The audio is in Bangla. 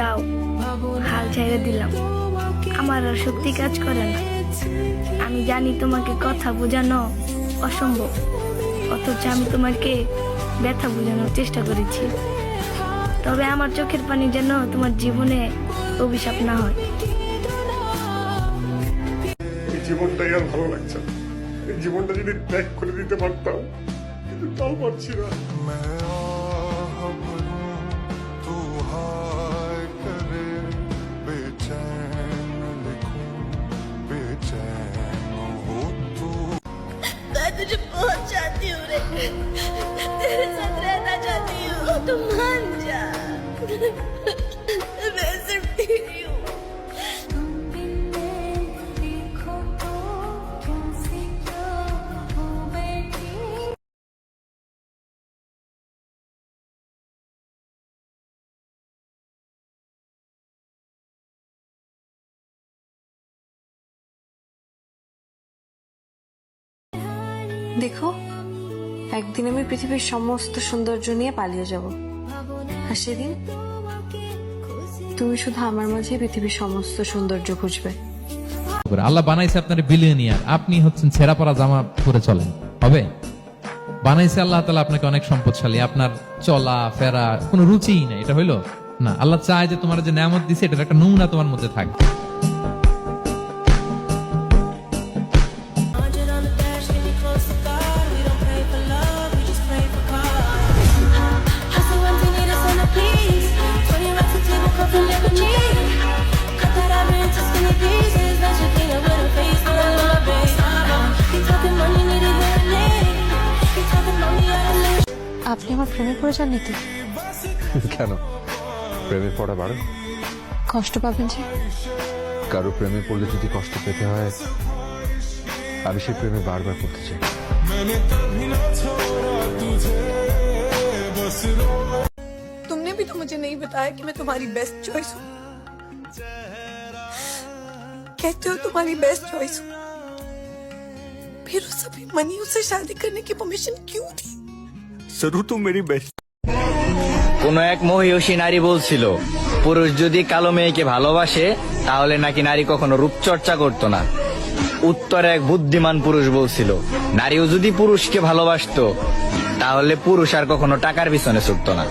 যাও হাল ছেড়ে দিলাম। আমার আর শক্তি কাজ করে না। আমি জানি তোমাকে কথা বোঝানো অসম্ভব অথচ আমি তোমাকে ব্যথা বোঝানোর চেষ্টা করেছি। তবে আমার চোখের পানি যেন তোমার জীবনে অভিশাপ না হয়। জীবনটাই আর ভালো লাগছে এই জীবনটা যদি ত্যাগ করে দিতে পারতাম কিন্তু তাও পারছি না। तुझे बहुत चाहती हूँ रे। तेरे साथ रहना चाहती हूँ। तो मान जा। দেখো, একদিন আমি পৃথিবীর সমস্ত সৌন্দর্য নিয়ে পালিয়ে যাব। আর সেদিন তুমি শুধু আমার মাঝে পৃথিবীর সমস্ত সৌন্দর্য খুঁজবে। আল্লাহ বানাইছে আপনার বিলিয়নিয়ার আপনি হচ্ছেন ছেঁড়া পরা জামা পরে চলেন। হবে? বানাইছে আল্লাহ তালা আপনাকে অনেক সম্পদশালী। আপনার চলা, ফেরা, কোনো রুচিই নেই। এটা হইল? না, আল্লাহ চায় যে তোমার যে নামত দিছে, এটার একটা নমুনা তোমার মধ্যে থাকবে। আমার প্রেমে পড়ে যান নীতি কেন প্রেমে পড়া বারো কষ্ট পাবেন যে কারো প্রেমে পড়লে যদি কষ্ট পেতে হয় আমি সেই প্রেমে বারবার পড়তে চাই तुमने भी तो मुझे नहीं बताया कि मैं तुम्हारी बेस्ट चॉइस हूँ कहते हो तुम्हारी बेस्ट चॉइस हूँ फिर उस अभी मनी उसे शादी करने की परमिशन क्यों दी সরু তো মেরি বেস্ট কোন এক মহিষী নারী বলছিল, পুরুষ যদি কালো মেয়েকে ভালোবাসে, তাহলে নাকি নারী কখনো রূপচর্চা করত না। উত্তরে এক বুদ্ধিমান পুরুষ বলছিল, নারীও যদি পুরুষকে ভালোবাসত, তাহলে পুরুষ আর কখনো টাকার পিছনে ছুটত না।